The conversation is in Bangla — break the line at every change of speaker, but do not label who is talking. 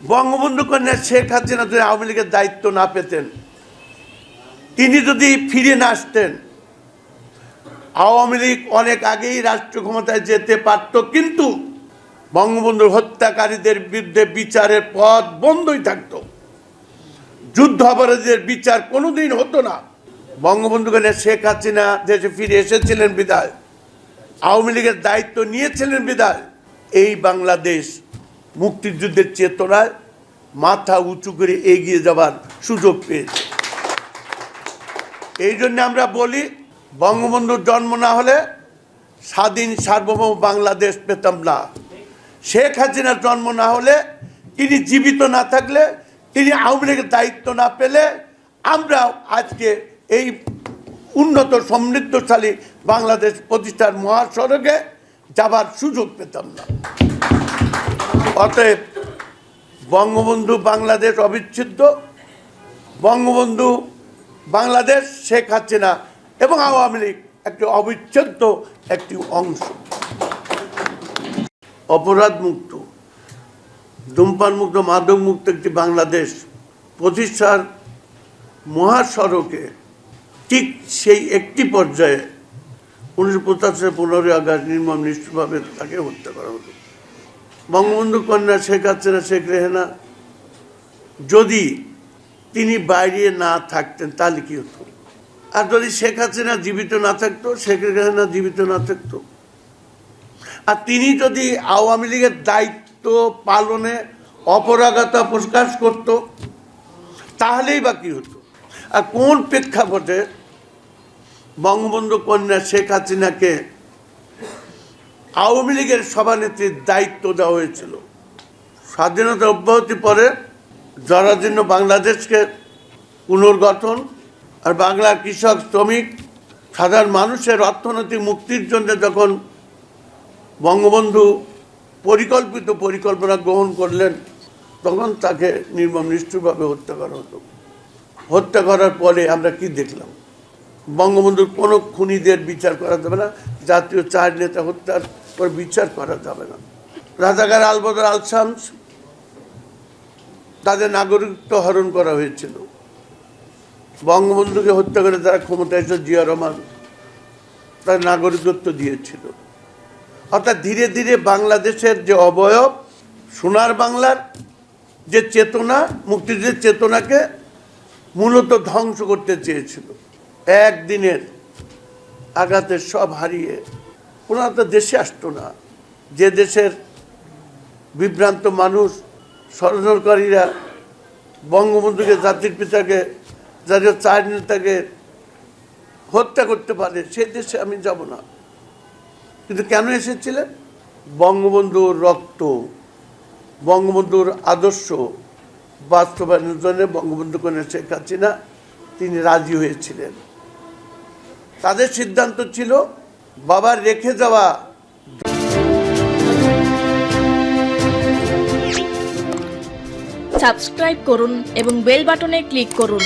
বঙ্গবন্ধু কন্যা শেখ হাসিনা যদি আওয়ামী লীগের দায়িত্ব না পেতেন, তিনি যদি ফিরে না আসতেন, আওয়ামী লীগ অনেক আগেই রাষ্ট্র ক্ষমতায় যেতে পারত, কিন্তু বঙ্গবন্ধুর হত্যাকারীদের বিরুদ্ধে বিচারের পথ বন্ধই থাকতো। যুদ্ধ অপরাধীদের বিচার কোনোদিন হতো না। বঙ্গবন্ধু কন্যা শেখ হাসিনা দেশে ফিরে এসেছিলেন বিদায়, আওয়ামী লীগের দায়িত্ব নিয়েছিলেন বিদায়। এই বাংলাদেশ মুক্তিযুদ্ধের চেতনায় মাথা উঁচু করে এগিয়ে যাবার সুযোগ পেয়েছে। এই জন্য আমরা বলি, বঙ্গবন্ধুর জন্ম না হলে স্বাধীন সার্বভৌম বাংলাদেশ পেতাম না। শেখ হাসিনার জন্ম না হলে তিনি জীবিত না থাকলে, তিনি আওয়ামী লীগের দায়িত্ব না পেলে আমরা আজকে এই উন্নত, সমৃদ্ধশালী বাংলাদেশ প্রতিষ্ঠার মহাসড়কে যাবার সুযোগ পেতাম না। অতএব বঙ্গবন্ধু বাংলাদেশ অবিচ্ছেদ্য, বঙ্গবন্ধু বাংলাদেশ শেখ হাসিনা এবং আওয়ামী লীগ একটি অবিচ্ছেদ্য একটি অংশ। অপরাধ মুক্ত ধূমপান মুক্ত মাদক মুক্ত একটি বাংলাদেশ প্রতিষ্ঠার মহাসড়কে ঠিক সেই একটি পর্যায়ে উনিশশো পঁচাশি পনেরোই আগস্ট নির্মম নিষ্ঠুরভাবে তাকে হত্যা করা হলো। বঙ্গবন্ধু কন্যা শেখ হাসিনা, শেখ রেহেনা, যদি তিনি বাইরে না থাকতেন, তাহলে কি হতো? আর যদি শেখ হাসিনা জীবিত না থাকতো, শেখ রেহেনা জীবিত না থাকতো? আর তিনি যদি আওয়ামী লীগের দায়িত্ব পালনে অপরাগতা প্রকাশ করত, তাহলেই বা কী হতো? আর কোন প্রেক্ষাপটে বঙ্গবন্ধু কন্যা শেখ হাসিনাকে আওয়ামী লীগের সভানেত্রীর দায়িত্ব দেওয়া হয়েছিল। স্বাধীনতা অব্যাহতি পরে জরাজীর্ণ বাংলাদেশকে পুনর্গঠন আর বাংলার কৃষক, শ্রমিক, সাধারণ মানুষের অর্থনৈতিক মুক্তির জন্য যখন বঙ্গবন্ধু পরিকল্পিত পরিকল্পনা গ্রহণ করলেন, তখন তাকে নির্মম নিষ্ঠুরভাবে হত্যা করা হতো। হত্যা করার পরে আমরা কি দেখলাম? বঙ্গবন্ধুর কোনো খুনিদের বিচার করা যাবে না। জাতীয় চার নেতা হত্যার পর বিচার করা যাবে না। রাজাকার আলবদর আল শামস তাদের নাগরিকত্ব হরণ করা হয়েছিল। বঙ্গবন্ধুকে হত্যা করে তারা ক্ষমতায় জিয়া রহমান তার নাগরিকত্ব দিয়েছিল। অর্থাৎ ধীরে ধীরে বাংলাদেশের যে অবয়ব, সোনার বাংলার যে চেতনা, মুক্তিযুদ্ধের চেতনাকে মূলত ধ্বংস করতে চেয়েছিল। একদিনের আঘাতে সব হারিয়ে ওনারা তো দেশে আসতো না। যে দেশের বিভ্রান্ত মানুষ ষড়যন্ত্রকারীরা বঙ্গবন্ধুকে, জাতির পিতাকে জাতীয় চার নেতাকে হত্যা করতে পারে, সে দেশে আমি যাব না। কিন্তু কেন এসেছিলেন? বঙ্গবন্ধুর রক্ত, বঙ্গবন্ধুর আদর্শ বাস্তবায়নের জন্য বঙ্গবন্ধু কন্যা শেখ হাসিনা তিনি রাজি হয়েছিলেন। তাদের সিদ্ধান্ত ছিল বাবার রেখে যাওয়া।
সাবস্ক্রাইব করুন এবং বেল বাটনে ক্লিক করুন।